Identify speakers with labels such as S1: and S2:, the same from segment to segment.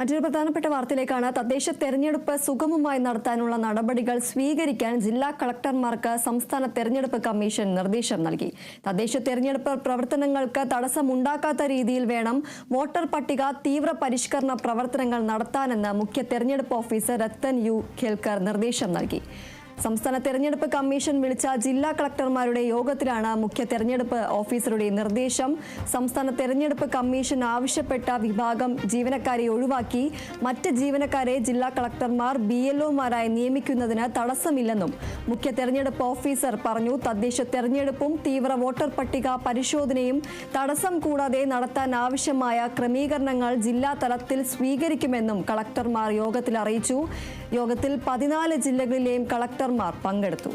S1: മറ്റൊരു പ്രധാനപ്പെട്ട വാർത്തയിലേക്കാണ് തദ്ദേശ തെരഞ്ഞെടുപ്പ് സുഗമമായി നടത്താനുള്ള നടപടികൾ സ്വീകരിക്കാൻ ജില്ലാ കളക്ടർമാർക്ക് സംസ്ഥാന തെരഞ്ഞെടുപ്പ് കമ്മീഷൻ നിർദ്ദേശം നൽകി. തദ്ദേശ തെരഞ്ഞെടുപ്പ് പ്രവർത്തനങ്ങൾക്ക് തടസ്സമുണ്ടാക്കാത്ത രീതിയിൽ വേണം വോട്ടർ പട്ടിക തീവ്ര പരിഷ്കരണ പ്രവർത്തനങ്ങൾ നടത്താനെന്ന് മുഖ്യ തെരഞ്ഞെടുപ്പ് ഓഫീസർ രത്തൻ യു ഖേൽക്കർ നിർദ്ദേശം നൽകി. സംസ്ഥാന തെരഞ്ഞെടുപ്പ് കമ്മീഷൻ വിളിച്ച ജില്ലാ കളക്ടർമാരുടെ യോഗത്തിലാണ് മുഖ്യ തെരഞ്ഞെടുപ്പ് ഓഫീസറുടെ നിർദ്ദേശം. സംസ്ഥാന തെരഞ്ഞെടുപ്പ് കമ്മീഷൻ ആവശ്യപ്പെട്ട വിഭാഗം ജീവനക്കാരെ ഒഴിവാക്കി. മറ്റ് ജീവനക്കാരെ ജില്ലാ കളക്ടർമാർ ബി എൽഒമാരായി നിയമിക്കുന്നതിന് തടസ്സമില്ലെന്നും മുഖ്യ തെരഞ്ഞെടുപ്പ് ഓഫീസർ പറഞ്ഞു. തദ്ദേശ തെരഞ്ഞെടുപ്പും തീവ്ര വോട്ടർ പട്ടിക പരിശോധനയും തടസ്സം കൂടാതെ നടത്താൻ ആവശ്യമായ ക്രമീകരണങ്ങൾ ജില്ലാ തലത്തിൽ സ്വീകരിക്കുമെന്നും കളക്ടർമാർ യോഗത്തിൽ അറിയിച്ചു. യോഗത്തിൽ പതിനാല് ജില്ലകളിലെയും കളക്ടർമാർ പങ്കെടുത്തു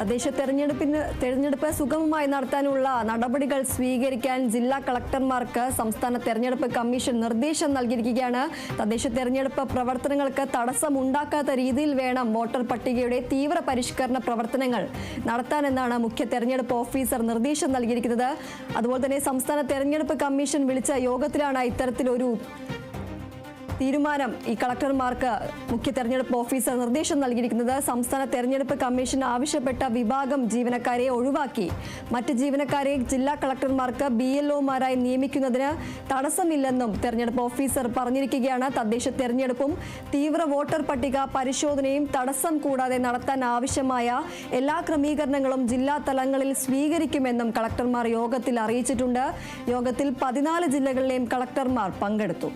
S1: തദ്ദേശ തെരഞ്ഞെടുപ്പിന് തെരഞ്ഞെടുപ്പ് സുഗമമായി നടത്താനുള്ള നടപടികൾ സ്വീകരിക്കാൻ ജില്ലാ കളക്ടർമാർക്ക് സംസ്ഥാന തെരഞ്ഞെടുപ്പ് കമ്മീഷൻ നിർദ്ദേശം നൽകിയിരിക്കുകയാണ്. തദ്ദേശ തെരഞ്ഞെടുപ്പ് പ്രവർത്തനങ്ങൾക്ക് തടസ്സമുണ്ടാക്കാത്ത രീതിയിൽ വേണം വോട്ടർ പട്ടികയുടെ തീവ്ര പരിഷ്കരണ പ്രവർത്തനങ്ങൾ നടത്താനെന്നാണ് മുഖ്യ തെരഞ്ഞെടുപ്പ് ഓഫീസർ നിർദ്ദേശം നൽകിയിരിക്കുന്നത്. അതുപോലെ തന്നെ സംസ്ഥാന തെരഞ്ഞെടുപ്പ് കമ്മീഷൻ വിളിച്ച യോഗത്തിലാണ് ഇത്തരത്തിലൊരു തീരുമാനം ഈ കളക്ടർമാർക്ക് മുഖ്യ തെരഞ്ഞെടുപ്പ് ഓഫീസർ നിർദ്ദേശം നൽകിയിരിക്കുന്നത്. സംസ്ഥാന തെരഞ്ഞെടുപ്പ് കമ്മീഷൻ ആവശ്യപ്പെട്ട വിഭാഗം ജീവനക്കാരെ ഒഴിവാക്കി. മറ്റ് ജീവനക്കാരെ ജില്ലാ കളക്ടർമാർക്ക് ബി എൽഒമാരായി നിയമിക്കുന്നതിന് തടസ്സമില്ലെന്നും തെരഞ്ഞെടുപ്പ് ഓഫീസർ പറഞ്ഞിരിക്കുകയാണ്. തദ്ദേശ തെരഞ്ഞെടുപ്പും തീവ്ര വോട്ടർ പട്ടിക പരിശോധനയും തടസ്സം കൂടാതെ നടത്താൻ ആവശ്യമായ എല്ലാ ക്രമീകരണങ്ങളും ജില്ലാ തലങ്ങളിൽ സ്വീകരിക്കുമെന്നും കളക്ടർമാർ യോഗത്തിൽ അറിയിച്ചിട്ടുണ്ട്. യോഗത്തിൽ പതിനാല് ജില്ലകളിലെയും കളക്ടർമാർ പങ്കെടുത്തു.